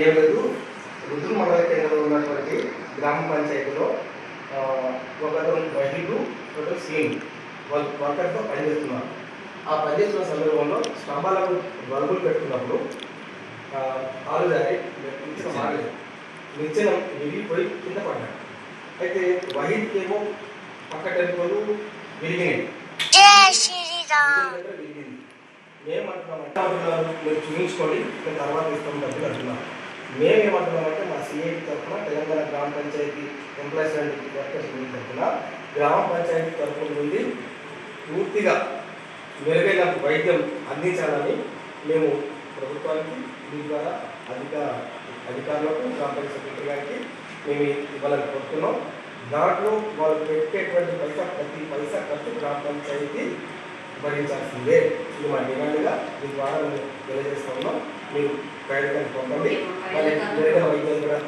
ఏం లేదు రుద్రు మండల కేంద్రంలో ఉన్నటువంటి గ్రామ పంచాయతీలో ఒకతను వహీదు ఒకరు సీన్ వాళ్ళు వర్కర్తో పనిచేస్తున్నారు ఆ పనిచేస్తున్న సందర్భంలో స్తంభాలకు బల్బులు పెట్టుకున్నప్పుడు కాలు జారి నిచ్చెన విరిగిపోయి కింద పడ్డాడు అయితే వహీద్కి ఏమో పక్క టెంపులు విరిగినాయి విరిగింది. మేమంటున్నామంటే మీరు చూపించుకోండి మేము తర్వాత ఇస్తాం డబ్బులు అంటున్నాం మేమేమంటున్నామంటే మా సిఐటి తరఫున తెలంగాణ గ్రామ panchayat employees and workers union తరఫున గ్రామ పంచాయతీ తరఫున నుండి పూర్తిగా మెరుగైన వైద్యం అందించాలని మేము ప్రభుత్వానికి దీని ద్వారా అధిక అధికారులకు గ్రామ పంచాయతీ సెక్రటరీ గారికి మేము ఇవ్వాలని కోరుతున్నాం. దాంట్లో వాళ్ళు పెట్టేటువంటి పైసా ప్రతి పైసా ఖర్చు గ్రామ పంచాయతీ భరించాల్సిందే. ఇది మా డిమాండ్గా మీ ద్వారా మేము తెలియజేస్తా ఉన్నాం మీరు ప్రయత్నాన్ని పొందండి మరి మెరుగైన వైద్యం కూడా